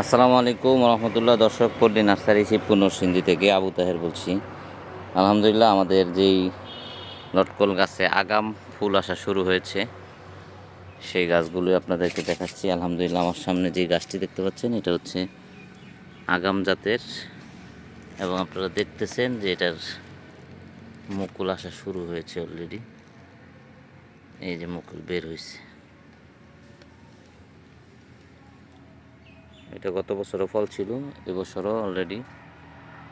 আসসালামু আলাইকুম রহমতুল্লাহ। দর্শক, পল্লী নার্সারি শিবপুর নরসিংদী থেকে আবু তাহের বলছি। আলহামদুলিল্লাহ আমাদের যেই লটকল গাছে আগাম ফুল আসা শুরু হয়েছে, সেই গাছগুলো আপনাদেরকে দেখাচ্ছি। আলহামদুলিল্লাহ আমার সামনে যে গাছটি দেখতে পাচ্ছেন, এটা হচ্ছে আগাম জাতের। এবং আপনারা দেখতেছেন যে এটার মুকুল আসা শুরু হয়েছে অলরেডি এই যে মুকুল বের হয়েছে এটা গত বছরও ফল ছিল, এবছরও অলরেডি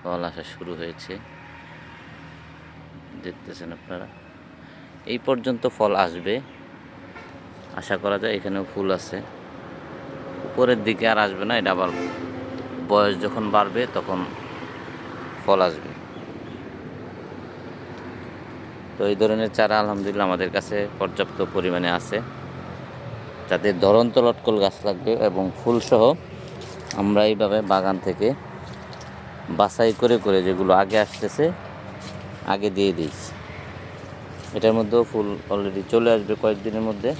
ফল আসা শুরু হয়েছে। দেখতেছেন আপনারা? এই পর্যন্ত ফল আসবে। আশা করা যায় এখানেও ফুল আছে। উপরের দিকে আর আসবে না, এটা আবার বয়স যখন বাড়বে তখন ফল আসবে। তো এই ধরনের চারা আলহামদুলিল্লাহ আমাদের কাছে পর্যাপ্ত পরিমাণে আছে। যাদের ধরন্ত লটকল গাছ লাগবে এবং ফুলসহ আমরা এইভাবে বাগান থেকে বাছাই করে করে যেগুলো আগে আসতেছে, আগে দিয়ে দিই। এটার মধ্যেও ফুল অলরেডি চলে আসবে কয়েকদিনের মধ্যে।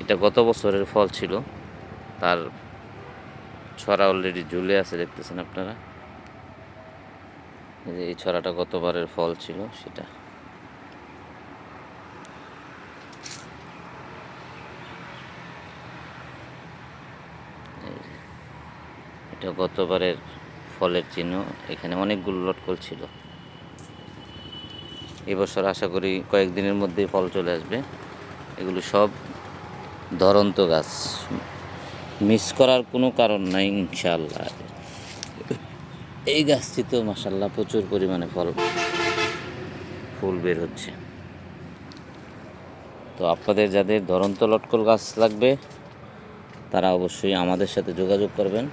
এটা গত বছরের ফল ছিল। তার ছড়া অলরেডি ঝুলে আছে, দেখতেছেন আপনারা? এই ছড়াটা গতবারের ফল ছিল, সেটা। এটা গতবারের ফলের চিহ্ন। এখানে অনেকগুলো লটকল ছিল। এবছর আশা করি কয়েকদিনের মধ্যেই ফল চলে আসবে। এগুলো সব ধরন্ত গাছ। মিস করার কোনো কারণ নাই ইনশাল্লাহ এই গাছটি তো মাসাল্লাহ প্রচুর পরিমাণে ফল, ফুল বের হচ্ছে। তো আপনাদের যাদের ধরন্ত লটকল গাছ লাগবে, তারা অবশ্যই আমাদের সাথে যোগাযোগ করবেন।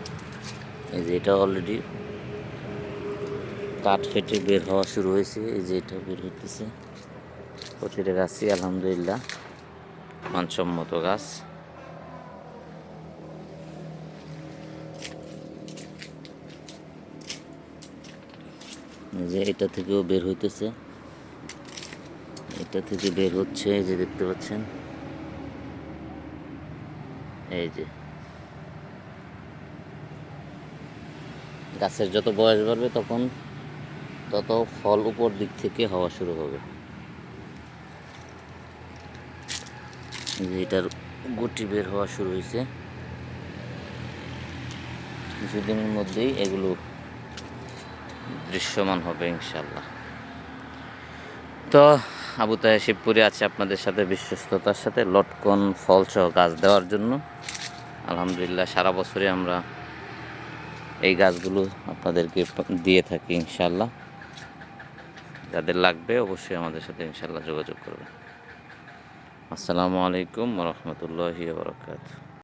এই যে এটা অলরেডি কাঠ ফেটে বের হওয়া শুরু হয়েছে, এই যে এটা বের হইতেছে। প্রতিটা গাছই আলহামদুলিল্লাহ মানসম্মত গাছ। যে এটা থেকেও বের হইতেছে। এটা থেকে বের হচ্ছে, এই যে দেখতে পাচ্ছেন। এই যে গাছের যত বয়স বাড়বে তখন তত ফল উপর দিক থেকে হওয়া শুরু হবে। এটার গুটি বের হওয়া শুরু হয়েছে। কিছুদিনের মধ্যেই এগুলো দৃশ্যমান হবে ইনশাল্লাহ তো আবু তাহের শিবপুরে আছে আপনাদের সাথে বিশ্বস্ততার সাথে লটকন ফল সহ গাছ দেওয়ার জন্য। আলহামদুলিল্লাহ সারা বছরই আমরা এই গাছগুলো আপনাদেরকে দিয়ে থাকি ইনশাল্লাহ যাদের লাগবে অবশ্যই আমাদের সাথে ইনশাল্লাহ যোগাযোগ করবে আসসালামু আলাইকুম রহমতুল্লাহি বরকাত